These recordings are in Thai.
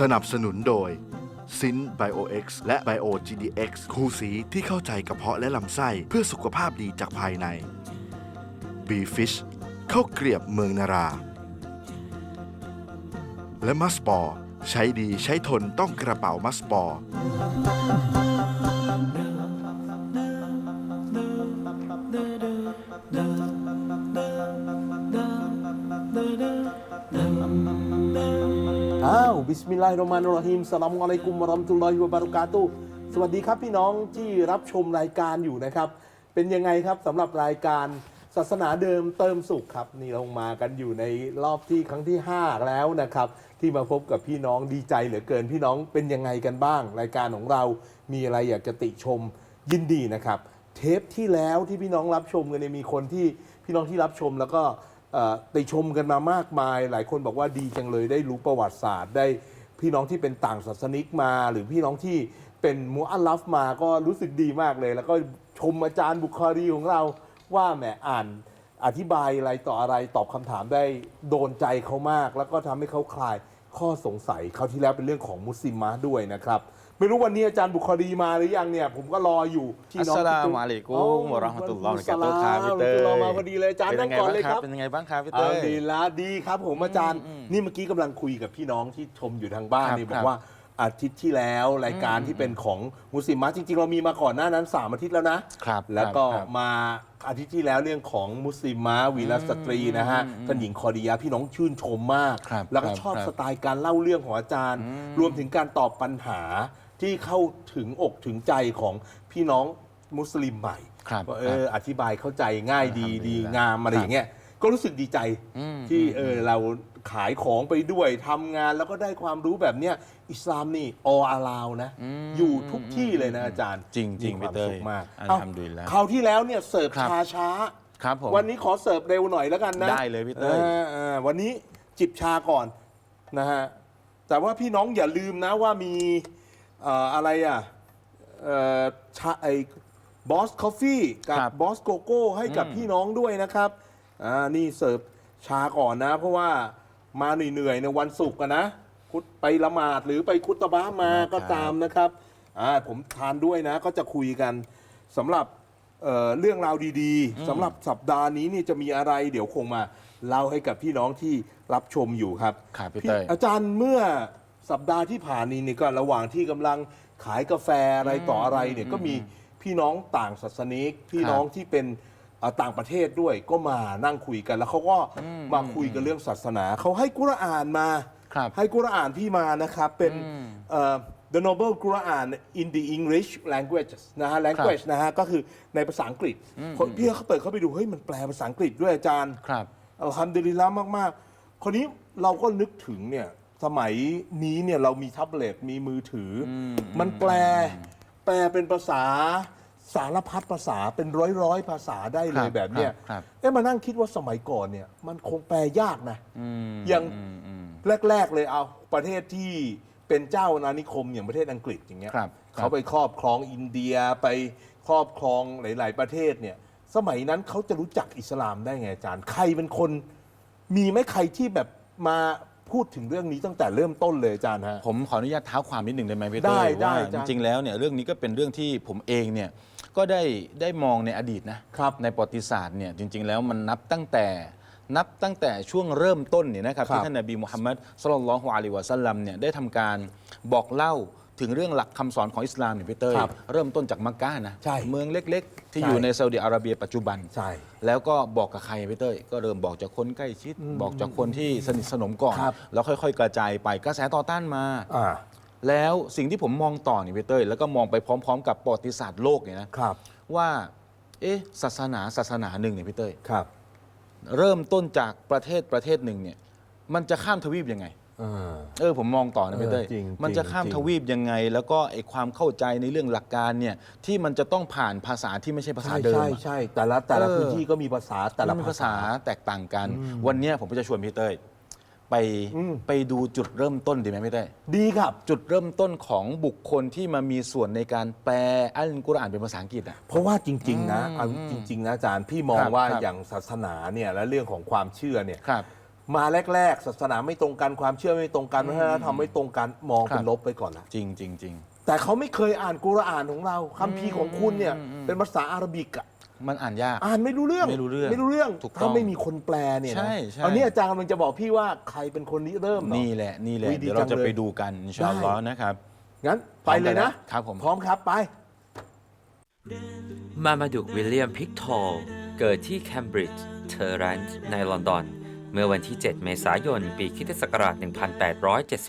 สนับสนุนโดยซินไบโอเอ็กซ์และไบโอ GDX คู่สีที่เข้าใจกระเพาะและลำไส้เพื่อสุขภาพดีจากภายใน b f i s h ข้าวเกลียบเมืองนารา และมัสปอร์ใช้ดีใช้ทนต้องกระเป๋ามัสปอร์ สมิลลาฮิรเราะห์มานิรเราะฮีมสลามุอะลัยกุมวะเราะห์มะตุลลอฮิวะบะเราะกาตุสวัสดีครับพี่น้องที่รับชมรายการอยู่นะครับ เป็นยังไงครับสำหรับรายการศาสนาเดิมเติมสุขครับ นี่เรามากันอยู่ในรอบที่ครั้งที่ 5 แล้วนะครับ ที่มาพบกับพี่น้องดีใจเหลือเกินพี่น้องเป็นยังไงกันบ้าง รายการของเรามีอะไรอยากจะติชมยินดีนะครับ เทปที่แล้วที่พี่น้องรับชมกันเนี่ยมีคนที่พี่น้องที่รับชมแล้วก็เอ่อติชมกันมามากมาย หลายคนบอกว่าดีจังเลยได้รู้ประวัติศาสตร์ได้ พี่น้องที่เป็นต่างศาสนิกมา หรือพี่น้องที่เป็นมูอัลลัฟมาก็รู้สึกดีมากเลย แล้วก็ชมอาจารย์บุคารีของเราว่าแหมอ่านอธิบายอะไรต่ออะไรตอบคำถามได้โดนใจเขามาก แล้วก็ทำให้เขาคลาย ข้อสงสัยเขาวที่แล้วเป็นเรื่องของมุสลิมมาด้วยนะครับ ไม่รู้วันนี้อาจารย์บุคารีมาหรือยังเนี่ย ผมก็รออยู่ที่อัสน้องสลาตุ๊มุอะลัยกุมวะเราะห์มะตุลลอฮ์วะบะเราะกาตุฮ์ครับพี่เต้ยเรามาพอดีเลยอาจารย์นั่งก่อนเลยครับ เป็นยังไงบ้างครับพี่เอาเต้ย ดีละดีครับผมอาจารย์อืมอืมนี่เมื่อกี้กำลังคุยกับพี่น้องที่ชมอยู่ทางบ้านครับนี่บอครักบว่า อาทิตย์ที่แล้วรายการที่เป็นของมุสลิมมะจริง ๆ เรามีมาก่อนหน้านั้นสามอาทิตย์แล้วนะ ครับแล้วก็ครับ มาอาทิตย์ที่แล้วเรื่องของมุสลิมมะวีรสตรีนะฮะอืมท่านหญิงคอดียาพี่น้องชื่นชมมาก ครับแล้วก็ครับชอบครับ สไตล์การเล่าเรื่องของอาจารย์อืมรวมถึงการตอบปัญหาที่เข้าถึงอกถึงใจของพี่น้องมุสลิมใหม่ ครับ ว่าเอครับออธิบายเข้าใจง่ายดีอัลฮัมดุดีลิลลาห์งามอะไรอย่างเงี้ย ก็รู้สึกดีใจอืมที่อืมเออเราขายของไปด้วยทำงานแล้วก็ได้ความรู้แบบเนี้ยอิสลามนี่ออาลาวนะ อืมอยู่ทุกที่เลยนะอาจารย์จริงจริงมีความพี่เต้ยสุขมากอัลเอ้าฮัมดุลิลลาห์คราวที่แล้วเนี่ยเสิร์ฟครับ ชาช้า ครับผม วันนี้ขอเสิร์ฟเร็วหน่อยแล้วกันนะได้เลยพี่เต้ย ออออวันนี้จิบชาก่อนนะฮะแต่ว่าพี่น้องอย่าลืมนะว่ามีเอ่ออะไรอะเอ่อชาไอบอสคอฟฟี่กับครับบอสโกโก้ให้กับอืมพี่น้องด้วยนะครับ อ่านี่เสิร์ฟชาก่อนนะ เพราะว่ามาเหนื่อยๆในวันศุกร์อะนะคุดไปละหมาดหรือไปคุตตะบ้ามาก็ตามนะครับอ่าผมทานด้วยนะก็จะคุยกันสำหรับเอ่อเรื่องราวดีๆสำหรับสัปดาห์นี้นี่จะมีอะไร เดี๋ยวคงมาเล่าให้กับพี่น้องที่รับชมอยู่ครับครับพี่พี่เต้ย อาจารย์เมื่อสัปดาห์ที่ผ่านนี้นี่ก็ระหว่างที่กำลังขายกาแฟอะไรต่ออะไรเนี่ยก็มีพี่น้องต่างศาสนิก พี่น้องที่เป็นเอ่อ ต่างประเทศด้วยก็มานั่งคุยกันแล้วเขาก็มาคุยกันเรื่องศาสนา เขาให้กุรอานมา ครับให้กุรอานพี่มานะครับ เป็นอืมเอ่อ The Noble Quran in the English Language นะฮะ language นะฮะ ก็คือในภาษาอังกฤษคนพี่เขาเปิดเข้าไปดู เฮ้ย มันแปลภาษาอังกฤษด้วยอาจารย์ครับ อัลฮัมดุลิลละมาก ๆ คนนี้เราก็นึกถึงเนี่ย สมัยนี้เนี่ยเรามีแท็บเล็ตมีมือถืออมมันแปล แปลเป็นภาษา สารพัดภาษาเป็นร้อยร้อยๆภาษาได้เลยครับแบบเนี้ยครับครับ เอ๊ะมานั่งคิดว่าสมัยก่อนเนี่ย มันคงแปลยากนะอืมอย่างอืมอืม แรก ๆ เลยเอาประเทศที่เป็นเจ้าอาณานิคมอย่างประเทศอังกฤษอย่างเงี้ยครับครับ เขาไปครอบครองอินเดียไปครอบครองหลาย ๆ ประเทศเนี่ย สมัยนั้นเขาจะรู้จักอิสลามได้ไงอาจารย์ ใครเป็นคน มีไหมใครที่แบบมาพูดถึงเรื่องนี้ตั้งแต่เริ่มต้นเลยอาจารย์ฮะ ผมขออนุญาตเท้าความนิดหนึ่งได้ไหมพี่ได้เต้ยได้ว่าจ้ะจริงๆแล้วเนี่ยเรื่องนี้ก็เป็นเรื่องที่ผมเองเนี่ย ก็ได้ได้มองในอดีตนะครับในประวัติศาสตร์เนี่ยจริง ๆ แล้วมันนับตั้งแต่นับตั้งแต่ช่วงเริ่มต้นเนี่ยนะครับครับ ที่ท่านนบีมุฮัมมัดสุลลัลลอฮุอะลัยฮิวะสัลลัมเนี่ยได้ทำการบอกเล่าถึงเรื่องหลักคำสอนของอิสลามเนี่ยพี่เต้ยครับเริ่มต้นจากมักกะนะใช่เมืองเล็ก ๆ ที่ใช่อยู่ในซาอุดิอาระเบียปัจจุบัน ใช่ แล้วก็บอกกับใครพี่เต้ยก็เริ่มบอกจากคนใกล้ชิด บอกจากคนที่สนิทสนมก่อน ครับแล้วค่อย ๆ กระจายไปกระแสต่อต้านมา อ่า แล้วสิ่งที่ผมมองต่อนี่พี่เต้ยแล้วก็มองไปพร้อม ๆ กับประวัติศาสตร์โลกเนี่ยนะครับ ว่า เอ๊ะศาสนาศาสนาหนึ่งเนี่ยพี่เต้ยครับ เริ่มต้นจากประเทศประเทศหนึ่งเนี่ย มันจะข้ามทวีปยังไงอ่าเออผมมองต่อนะพี่เต้ยเออจริงมันจะข้ามจริง ทวีปยังไง แล้วก็ไอความเข้าใจในเรื่องหลักการเนี่ยที่มันจะต้องผ่านภาษาที่ไม่ใช่ภาษาใช่เดิมใช่อะ ใช่แต่ละแต่ละเออ พื้นที่ก็มีภาษาแต่ละมันมีภาภาษาษา แตกต่างกัน วันเนี้ยผมก็จะชวนพี่เต้ย ไปอืมไปดูจุดเริ่มต้นดีไหมพี่เต้ยดีครับ จุดเริ่มต้นของบุคคลที่มามีส่วนในการแปลอัลกุรอานเป็นภาษาอังกฤษอะ เพราะว่าจริง ๆ นะอืมเอาจริง ๆ นะอาจารย์พี่มองครับว่าครับ อย่างศาสนาเนี่ยและเรื่องของความเชื่อเนี่ย ครับ มาแรก ๆ ศาสนาไม่ตรงกันความเชื่อไม่ตรงกันวัฒนธรรมไม่ตรงกันมองครับเป็นลบไปก่อนละจริงจริงจริง แต่เขาไม่เคยอ่านกุรอานของเราคัมภีร์ของคุณเนี่ยเป็นภาษาอาหรับิกอะ มันอ่านยาก อ่านไม่รู้เรื่องไม่รู้เรื่องไม่รู้เรื่องถูกต้องถ้าไม่มีคนแปลเนี่ยนะใช่ใช่อันนี้อาจารย์กำลังจะบอกพี่ว่าใครเป็นคนริเริ่มเหรอนี่แหละนี่แหละอุ๊ยดีเดี๋ยวเราจัจะงเลยไปดูกันอินชาอัลลอฮ์นะครับ งั้นไปเลยนะครับผม พร้อมครับไป มามาดุวิลเลียมพิกทอลเกิดที่แคมบริดจ์เทอร์รันต์ในลอนดอน เมื่อวันที่ 7 เมษายน ปีคิศักราช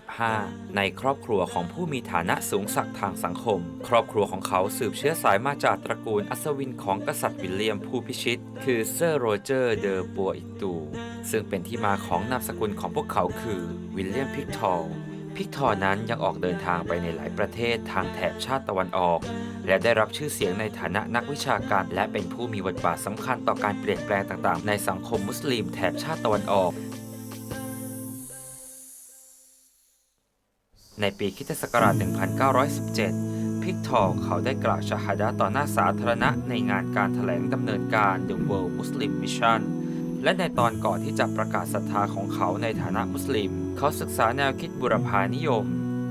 1875 ในครอบครัวของผู้มีฐานะสูงสักทางสังคม ครอบครัวของเขาสืบเชื้อสายมาจากตระกูลอัศวินของกษัตริย์วิลเลียมผู้พิชิต คือเซอร์โรเจอร์ เดอบัวอิตู ซึ่งเป็นที่มาของนามสกุลของพวกเขาคือวิลเลียมพิกทอลพิกทอร์นั้นยังออกเดินทางไปในหลายประเทศทางแถบชาติตะวันออก และได้รับชื่อเสียงในฐานะนักวิชาการ และเป็นผู้มีบทบาทสำคัญต่อการเปลี่ยนแปลงต่างๆ ในสังคมมุสลิมแถบชาติตะวันออก ในปีคริสตศักราช 1917 พิกทอร์เขาได้กล่าวชาฮาดะต่อหน้าสาธารณะในงานการแถลงดำเนินการ The World Muslim Mission และในตอนก่อนที่จะประกาศศรัทธาของเขาในฐานะมุสลิม เขาศึกษาแนวคิดบุรพานิยม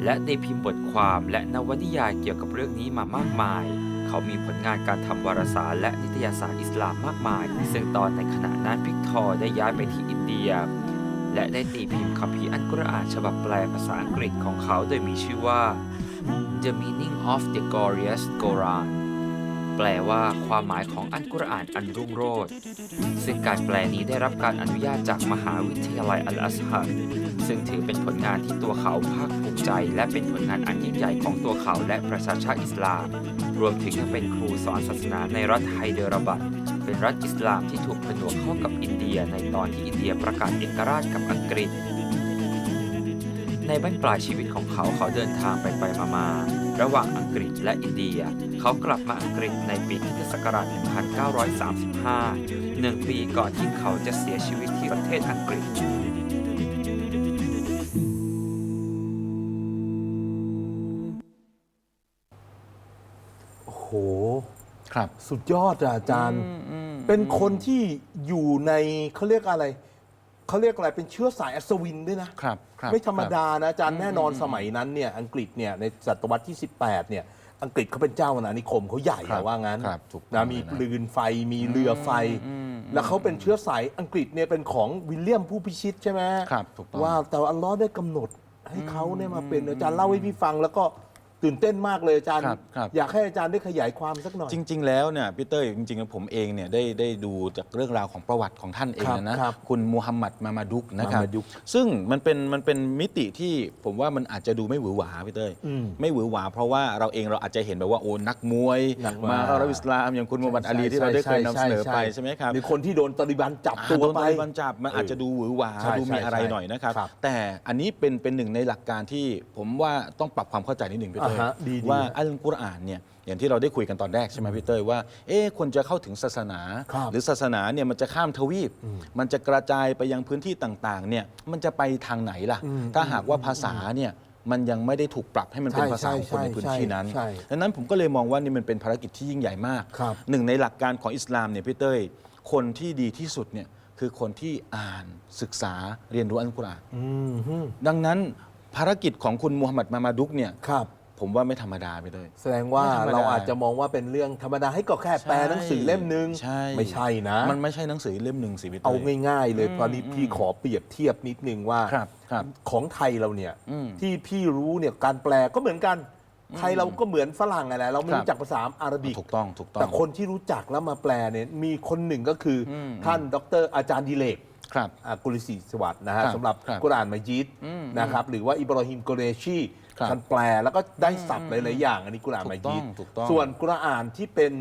และได้พิมพ์บทความและนวนิยายเกี่ยวกับเรื่องนี้มามากมาย เขามีผลงานการทำวารสารและนิตยสารอิสลามมากมาย ซึ่งตอนในขณะนั้นพิกทอร์ได้ย้ายไปที่อินเดีย และได้ตีพิมพ์คัมภีร์อันกุรอานฉบับแปลภาษาอังกฤษของเขาโดยมีชื่อว่า The Meaning of the Glorious Quran แปลว่าความหมายของอันกุรอานอันรุ่งโรจน์ซึ่งการแปลนี้ได้รับการอนุญาตจากมหาวิทยาลัยอัลอัซฮัร ซึ่งถือเป็นผลงานที่ตัวเขาภาคภูมิใจ และเป็นผลงานอันยิ่งใหญ่ของตัวเขาและประชาชาติอิสลาม รวมถึงยังเป็นครูสอนศาสนาในรัฐไฮเดรบัดเป็นรัฐอิสลามที่ถูกผนวกเข้ากับอินเดียในตอนที่อินเดียประกาศเอกราชกับอังกฤษ ในบั้นปลายชีวิตของเขาเขาเดินทางไปไปมามาๆระหว่างอังกฤษและอินเดีย เขากลับมาอังกฤษในปีคริสตศักราช 1935 หนึ่งปีก่อนที่เขาจะเสียชีวิตที่ประเทศอังกฤษ ครับ สุดยอดอะอาจารย์ เป็นคนที่อยู่ในเขาเรียกอะไร เขาเรียกอะไรเป็นเชื้อสายอัศวินด้วยนะครับครับไม่ธรรมคบดานะอาจารย์แน่นอนสมัยนั้นเนี่ยอังกฤษเนี่ยในศตวรรษที่ 18 เนี่ย อังกฤษเขาเป็นเจ้าอาณานิคมเขาใหญ่ครับอะว่างั้นครับถูกต้องนะมีเลยนะ ปืนไฟมีเรือไฟ แล้วเขาเป็นเชื้อสายอังกฤษเนี่ยเป็นของวิลเลียมผู้พิชิตใช่ไหม ครับถูกต้อง ว่าแต่ว่าอัลลอฮ์ได้กำหนดให้เขาเนี่ยมาเป็นอาจารย์เล่าให้พี่ฟังแล้วก็ ตื่นเต้นมากเลยอาจารย์ ครับครับ อยากให้อาจารย์ได้ขยายความสักหน่อย จริง ๆ แล้วเนี่ยพี่เต้ยจริงๆแล้วผมเองเนี่ยได้ได้ดูจากเรื่องราวของประวัติของท่านเองครับนะครับ คุณมูฮัมหมัดมามาดุกนะครับมามาดุกซึ่งมันเป็นมันเป็นมิติที่ผมว่ามันอาจจะดูไม่หวือหวาพี่เต้ยอืมไม่หวือหวาเพราะว่าเราเองเราอาจจะเห็นแบบว่าโอ้นักมวยนักมวย มาเข้ารับอิสลามอย่างคุณมูฮัมหมัดอาลีที่เราได้เคยนำเสนอไปใช่ไหมครับ มีคนที่โดนตาลิบันจับตัวอ่าโดนไปตาลิบันจับมันอาจจะดูหวือหวาใช่ดูมีใช่อะไรใช่หน่อยนะครับ ครับแต่อันนี้เป็นเป็นหนึ่งในหลักการที่ผมว่าต้องปรับความเข้าใจนิดหนึ่งพี่เต้ยอ่าฮะดีๆว่าอัลกุรอานเนี่ยอย่างที่เราได้คุยกันตอนแรกใช่ไหมพี่เต้ยว่าเอ๊ะคนจะเข้าถึงศาสนา ครับหรือศาสนาเนี่ยมันจะข้ามทวีป มันจะกระจายไปยังพื้นที่ต่างๆเนี่ยมันจะไปทางไหนล่ะ อืมถ้าหากว่าภาษาเนี่ยมันยังไม่ได้ถูกปรับให้มันเป็นใช่ภาษาของคนในใช่พื้นที่นั้นใช่ดังนั้นผมก็เลยมองว่านี่มันเป็นภารกิจที่ยิ่งใหญ่มาก ครับ หนึ่งในหลักการของอิสลามเนี่ยพี่เต้ยคนที่ดีที่สุดเนี่ยคือคนที่อ่านศึกษาเรียนรู้อัลกุรอาน อืมฮึดังนั้นภารกิจของคุณมูฮัมหมัดมามาดุกเนี่ย ครับ ผมว่าไม่ธรรมดาไปเลย แสดงว่าไม่ธรรมดา เราอาจจะมองว่าเป็นเรื่องธรรมดาให้ก็แค่แปลหนังสือเล่มหนึ่งใช่ไม่ใช่นะ มันไม่ใช่หนังสือเล่มหนึ่งสิพี่เต้ย เอาง่ายๆเลยตอนนี้พี่ขอเปรียบเทียบนิดนึงว่าครับครับของไทยเราเนี่ย อืมที่พี่รู้เนี่ยการแปลก็เหมือนกัน ไทยเราก็เหมือนฝรั่งอะไรเราไม่ครับ รู้จักภาษาอาหรับิก ถูกต้องถูกต้อง แต่คนที่รู้จักแล้วมาแปลเนี่ยมีคนหนึ่งก็คืออท่านดรอาจารย์ดิเลก ครับ อ่ากุลิศิสวัสดิ์นะฮะครับสำหรับครับกุรอานมายิดนะครับหรือว่าอิบราฮิมโกเรชี ครับท่านแปลแล้วก็ได้ศัพท์หลายๆอย่าง อันนี้กุรอานมายิดถูกต้องถูกต้องส่วนกุรอานที่เป็น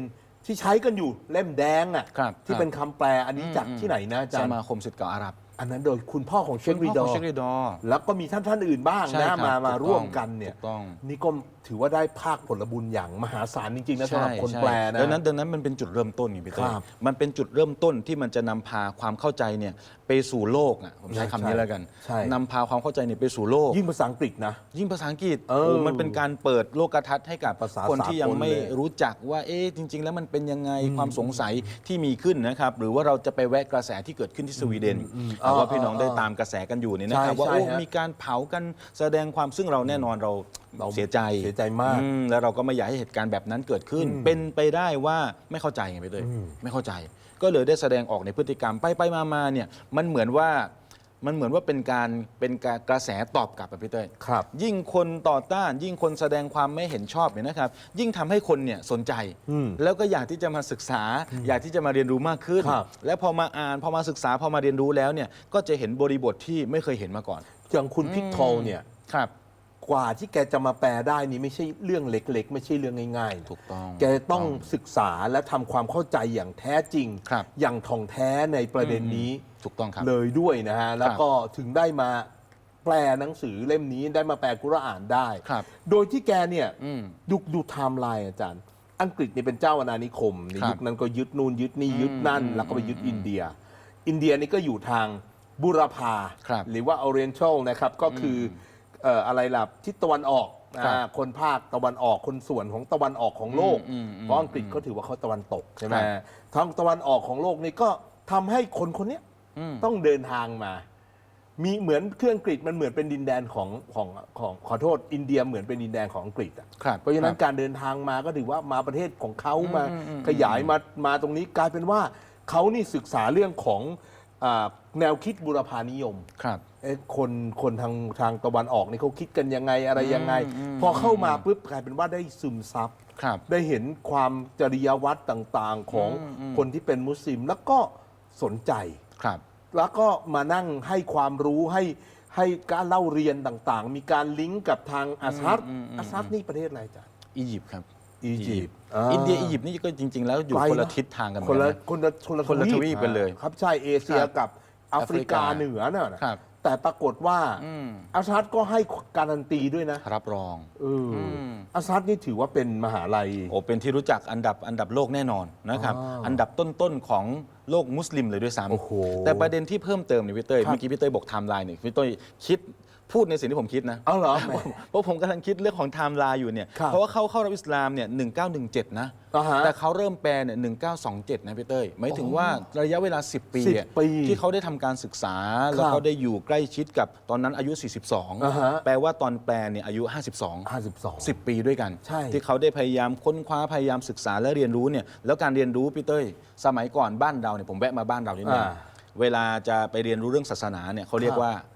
ที่ใช้กันอยู่เล่มแดงอะครับที่ครับเป็นคำแปลอันนี้จากที่ไหนนะอาจาสรย์มาคมสิทธิ์เก่าอาหรับ อันนั้นโดยคุณพ่อของเชคคุณรีพ่อดขอองร์เชคริดอร์แล้วก็มีท่านท่านอื่นบ้างใช่นะครับมามาถูกต้องร่วมกันเนี่ยถูกต้อง นี่ก็ถือว่าได้ภาคผลบุญอย่างมหาศาลจริงๆนะสำหรับคนแปลนะ ดังนั้นดังนั้นมันเป็นจุดเริ่มต้นไงพี่เต้ยครับมันเป็นจุดเริ่มต้นที่มันจะนำพาความเข้าใจเนี่ยไปสู่โลกอะผมใช้คำนี้แล้วกันใช่ นำพาความเข้าใจเนี่ยไปสู่โลก ยิ่งภาษาอังกฤษนะ ยิ่งภาษาอังกฤษเออโอ้มันเป็นการเปิดโลกทัศน์ให้กับภาษาคนที่ยังไม่สากลเลยรู้จักว่าเอ๊ะจริง ๆ แล้วมันเป็นยังไงความสงสัยที่มีขึ้นนะครับ หรือว่าเราจะไปแวะกระแสที่เกิดขึ้นที่สวีเดนแต่ว่าอ่าพี่น้องอ่าได้ตามกระแสกันอยู่เนี่ยนะครับใช่ว่าใช่โอ้ฮะมีการเผากันแสดงความซึ่งเราแน่นอนเราเราเสียใจเสียใจมากอืแล้วเราก็ไม่อยากให้เหตุการณ์แบบนั้นเกิดขึ้นอืมเป็นไปได้ว่าไม่เข้าใจไงพี่เต้ยอืมไม่เข้าใจ ก็เลยได้แสดงออกในพฤติกรรมไปไปมามาเนี่ยมันเหมือนว่า มันเหมือนว่าเป็นการเป็นการกระแสตอบกลับอะพี่เต้ยครับ ยิ่งคนต่อต้าน ยิ่งคนแสดงความไม่เห็นชอบเนี่ยนะครับ ยิ่งทำให้คนเนี่ยสนใจ อืมแล้วก็อยากที่จะมาศึกษา อยากที่จะมาเรียนรู้มากขึ้น ครับ แล้วพอมาอ่านพอมาศึกษาพอมาเรียนรู้แล้วเนี่ยก็จะเห็นบริบทที่ไม่เคยเห็นมาก่อนอย่างคุณพิกทอลเนี่ย ครับ กว่าที่แกจะมาแปลได้นี่ไม่ใช่เรื่องเล็ก ๆ ไม่ใช่เรื่องง่ายๆนะถูกต้องแกต้องศึกษาและทำความเข้าใจอย่างแท้จริง ครับอย่างท่องแท้ในประเด็นนี้ ถูกต้องครับ เลยด้วยนะฮะ แล้วก็ถึงได้มาแปลหนังสือเล่มนี้ได้มาแปลกุรอานได้ ครับ โดยที่แกเนี่ยอืม ดูดูไทม์ไลน์อาจารย์ อังกฤษนี่เป็นเจ้าอาณานิคมในครับยุคนั้นก็ยึดนู่นยึดนี่ยึดนั่นอืมแล้วก็ไปยึดอินเดีย อินเดียนี่ก็อยู่ทางบุรพา ครับหรือว่า Oriental นะครับ ก็คือเอ่ออะไรล่ะทิศตะวันออกครับอ่าคนภาคตะวันออกคนส่วนของตะวันออกของโลก อืมอืมเพราะอังกฤษเขาถือว่าเขาตะวันตกใช่ไหมครับ ทางตะวันออกของโลกนี่ก็ทำให้คนคนเนี้ยอืม ต้องเดินทางมา มีเหมือนเครื่องอังกฤษมันเหมือนเป็นดินแดนของของของขอโทษอินเดียเหมือนเป็นดินแดนของอังกฤษอะครับเพราะฉะนั้นครับการเดินทางมาก็ถือว่ามาประเทศของเขามาอืมอืมขยายมามาตรงนี้กลายเป็นว่าเขานี่ศึกษาเรื่องของอาแนวคิดบุรพานิยม ครับเอ๊ะคนคนทางทางตะวันออกนี่เขาคิดกันยังไงอะไรยังไงอืมพอเข้ามาปุ๊บกลายเป็นว่าได้ซึมซับครับได้เห็นความจริยวัตรต่างๆของอืมอืมคนที่เป็นมุสลิมแล้วก็สนใจ ครับ แล้วก็มานั่งให้ความรู้ให้ให้การเล่าเรียนต่างๆ มีการลิงก์กับทางอาซัดอืมอืม อาซัดนี่ประเทศอะไรจ๊ะอียิปต์ครับอียิปต์อินเดียอียิปต์นี่ก็จริง ๆ แล้วอยู่ไกลคนละนะทิศทางกันเหมืคอนนกัละนนะคนละคนละคนละทวีปกันเลยครับใช่เอเชียครับกับแอฟริกาแอฟริกาเหนือน่ะนะครับ แต่ปรากฏว่าอืมอาซัดก็ให้การันตีด้วยนะ รับรองเอออมอาซัดนี่ถือว่าเป็นมหาลัยโอ้เป็นที่รู้จักอันดับอันดับโลกแน่นอนนะครับอ่าอันดับต้นๆของโลกมุสลิมเลยด้วยโอ้โหซ้ำแต่ประเด็นที่เพิ่มเติมเนี่ยพี่เต้ยครับเมื่อกี้พี่เต้ยบอกไทม์ไลน์เนี่ยพี่เต้ยคิด พูดในสิ่งที่ผมคิดนะเอาเหรอแหมเพราะผมกำลังคิดเรื่องของไทม์ไลน์อยู่เนี่ย ครับเพราะว่าเขาเข้ารับอิสลามเนี่ย 1917 นะ อ่าฮะแต่เขาเริ่มแปลเนี่ย 1927 นะพี่เต้ย หมายถึงว่าระยะเวลา 10 ปี10อะปีที่เขาได้ทำการศึกษา แล้วเขาได้อยู่ใกล้ชิดกับตอนนั้นอายุ อ่าฮะ 42 แปลว่าตอนแปลเนี่ยอายุ 52 52 10 ปีด้วยกัน ใช่ที่เขาได้พยายามค้นคว้าพยายามศึกษาและเรียนรู้เนี่ยแล้วการเรียนรู้พี่เต้ย สมัยก่อนบ้านเราเนี่ยผมแวะมาบ้านเรานิดนึงอ่าเวลาจะไปเรียนรู้เรื่องศาสนาเนี่ยเขาเรียกว่าไป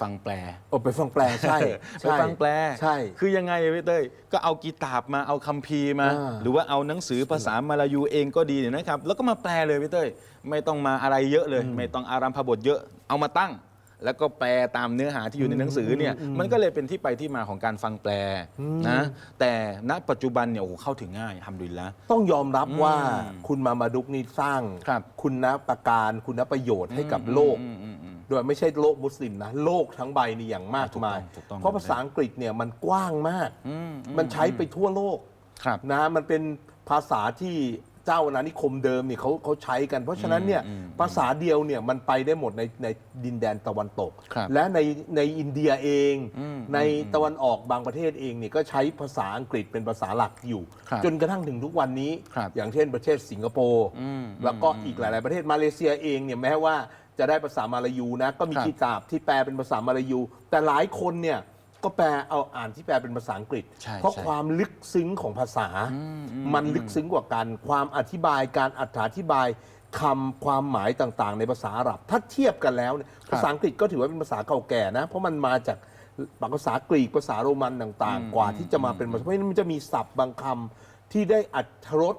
ฟังแปล โอ้ไปฟังแปลใช่ไปฟังแปลใช่คือยังไงอะพี่เต้ยก็เอากีตาบมาเอาคัมภีร์มา อ่าหรือว่าเอาหนังสือภาษามาลายูเองก็ดีเนี่ยนะครับ แล้วก็มาแปลเลยพี่เต้ยไม่ต้องมาอะไรเยอะเลย ไม่ต้องอารัมพบทเยอะเอามาตั้ง แล้วก็แปลตามเนื้อหาที่อยู่ในหนังสือเนี่ยมันก็เลยเป็นที่ไปที่มาของการฟังแปลนะแต่ณปัจจุบันเนี่ยโอ้โหเข้าถึงง่ายทำดุลิลละ ต้องยอมรับว่าอืมคุณมามาดุกนี่สร้างครับคุณประการคุณประโยชน์ให้กับโลกอืมอืมอืม โดยไม่ใช่โลกมุสลิมนะ โลกทั้งใบนี่อย่างมากถูกต้องมายถูกต้อง เพราะภาษาอังกฤษเนี่ยมันกว้างมาก อืมอืมมันใช้ไปทั่วโลก ครับ นะมันเป็นภาษาที่เจ้าอาณานิคมเดิมเนี่ยเขาเขาใช้กัน เพราะฉะนั้นเนี่ยอืมอืมภาษาเดียวเนี่ยมันไปได้หมดในในดินแดนตะวันตก ครับและในในอินเดียเอง อืมในตะวันออกบางประเทศเองเนี่ยก็ใช้ภาษาอังกฤษเป็นภาษาหลักอยู่ ครับจนกระทั่งถึงทุกวันนี้ ครับอย่างเช่นประเทศสิงคโปร์อืมแล้วก็อีกหลาย ๆ ประเทศมาเลเซียเองเนี่ยแม้ว่า จะได้ภาษามาลายูนะ ก็มีครับคิตาบที่แปลเป็นภาษามาลายู แต่หลายคนเนี่ยก็แปลเอาอ่านที่แปลเป็นภาษาอังกฤษ ใช่เพราะใช่ ความลึกซึ้งของภาษาอืมอืมมันลึกซึ้งกว่ากัน ความอธิบายการอธิบายคำความหมายต่างๆ ในภาษาอาหรับ ถ้าเทียบกันแล้วเนี่ยภาษาอังกฤษก็ถือว่าเป็นภาษาเก่าแก่นะ เพราะมันมาจากภาษากรีกภาษาโรมันต่าง ๆ กว่าที่จะมาเป็นภาษาเพราะฉะนั้นมันจะมีศัพท์บางคำที่ได้อัตรส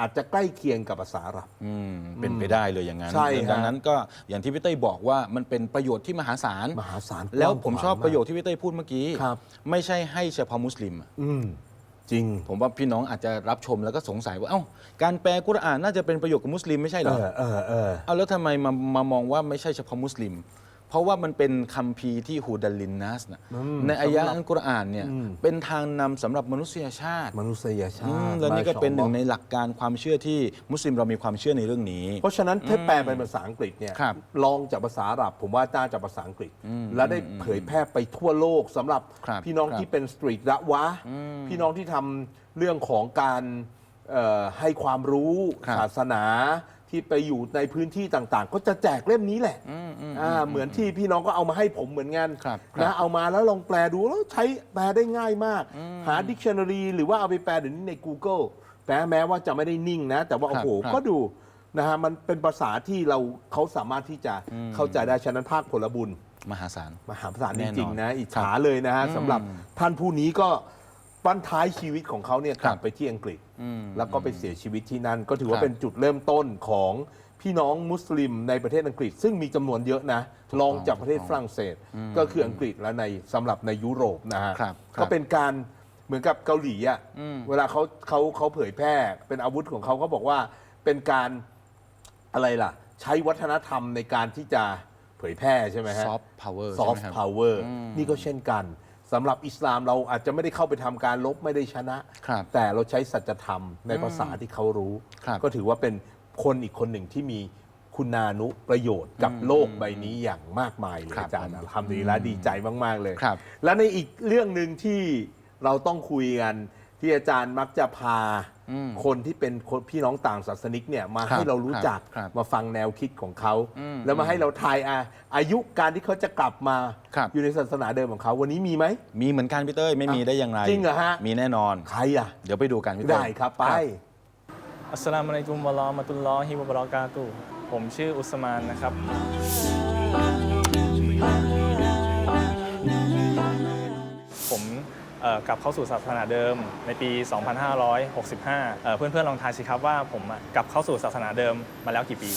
อาจจะใกล้เคียงกับภาษาอาหรับ อืมเป็นไปได้เลยอย่างนั้นใช่ฮะ ดังนั้นก็อย่างที่พี่เต้ยบอกว่ามันเป็นประโยชน์ที่มหาศาล มหาศาลแล้วผมชอบกว้างขวางมากประโยคที่พี่เต้ยพูดเมื่อกี้ ครับ ไม่ใช่ให้เฉพาะมุสลิมอะอืมจริง ผมว่าพี่น้องอาจจะรับชมแล้วก็สงสัยว่าเอ้าการแปลกุรอานน่าจะเป็นประโยชน์กับมุสลิมไม่ใช่เหรเอออเออเออ เอาแล้วทำไมมามามองว่าไม่ใช่เฉพาะมุสลิม เพราะว่ามันเป็นคัมภีร์ที่ฮูดัลลินนัสนะอืมในอายะห์สำหรับอัลกุรอานเนี่ยอืมเป็นทางนำสำหรับมนุษยชาติ มนุษยชาอืมติแล้วนี่ก็เป็นหนึ่งในมาชาอัลลอฮ์หลักการความเชื่อที่มุสลิมเรามีความเชื่อในเรื่องนี้ เพราะฉะนั้นถ้าแปลเป็นภาษาอังกฤษเนี่ยครับลองจากภาษาอาหรับ ผมว่าน่าจะภาษาอังกฤษ และได้เผยแพร่ไปทั่วโลกสำหรับครับพี่น้องครับที่เป็นสตรีทละวะ พี่น้องที่ทำเรื่องของการเอ่อให้ความรู้ครับศาสนา ที่ไปอยู่ในพื้นที่ต่างๆ ก็จะแจกเล่มนี้แหละอืมอืมอ่าเหมือนที่พี่น้องก็เอามาให้ผมเหมือนกันครับครับนะเอามาแล้วลองแปลดูแล้วใช้แปลได้ง่ายมาก หา dictionary หรือว่าเอาไปแปลเดี๋ยวนี้ใน Google แปลแม้ว่าจะไม่ได้นิ่งนะ แต่ว่าครัโอ้บโหครับ ก็ดูนะฮะมันเป็นภาษาที่เราเขาสามารถที่จะเข้าใจได้ฉะนั้นภาคผลบุญ มหาศาล มหาศาลแน่จนอนริง ๆ นะ อิจครัฉาบเลยนะฮะอืมสำหรับท่านผู้นี้ก็ ปั้นท้ายชีวิตของเขาเนี่ยกลัครับบไปที่อังกฤษอืมแล้วก็ไปเสียชีวิตที่นั่น ก็ถือว่าครับเป็นจุดเริ่มต้นของพี่น้องมุสลิมในประเทศอังกฤษ ซึ่งมีจำนวนเยอะนะรองจากประเทศฝรั่งเศส ก็คืออังกฤษและในสำหรับในยุโรปนะฮะครับครับ ก็เป็นการเหมือนกับเกาหลีอะอืมเวลาเขาเขาเขาเผยแพร่เป็นอาวุธของเขาเขาบอกว่าเป็นการอะไรล่ะ ใช้วัฒนธรรมในการที่จะเผยแพร่ใช่ไหมฮะ ซอฟต์พาวเวอร์ซอฟต์พาวเวอร์นี่ก็เช่นกัน สำหรับอิสลามเราอาจจะไม่ได้เข้าไปทำการลบไม่ได้ชนะ ครับแต่เราใช้สัจธรรมในภาษาที่เขารู้ ครับ ก็ถือว่าเป็นคนอีกคนหนึ่งที่มีคุณานุประโยชน์กับโลกใบนี้อย่างมากมายเลยครับอาจารย์ผมทำดีและดีใจมาก ๆ เลย ครับ และในอีกเรื่องหนึ่งที่เราต้องคุยกัน ที่อาจารย์มักจะพาอืมคนที่เป็นคนพี่น้องต่างศาสนิกเนี่ยมาครับให้เรารู้จักครับมาฟังแนวคิดของเขาอืมแล้วมาให้เราทายอาอายุการที่เขาจะกลับมาครับ อยู่ในศาสนาเดิมของเขาวันนี้มีไหม มีเหมือนกันพี่เต้ยไม่มีได้อย่างไรจริงเหรอฮะ มีแน่นอน ใครอะ เดี๋ยวไปดูกันพี่เต้ย ได้ครับไป อัสสลามุอะลัยกุมวะเราะมะตุลลอฮิวะบะเราะกาตุฮ์ผมชื่ออุสมานนะครับ กลับเข้าสู่ศาสนาเดิมในปี 2565เอ่อเพื่อนๆลองทายสิครับว่าผมกลับเข้าสู่ศาสนาเดิมมาแล้วกี่ปี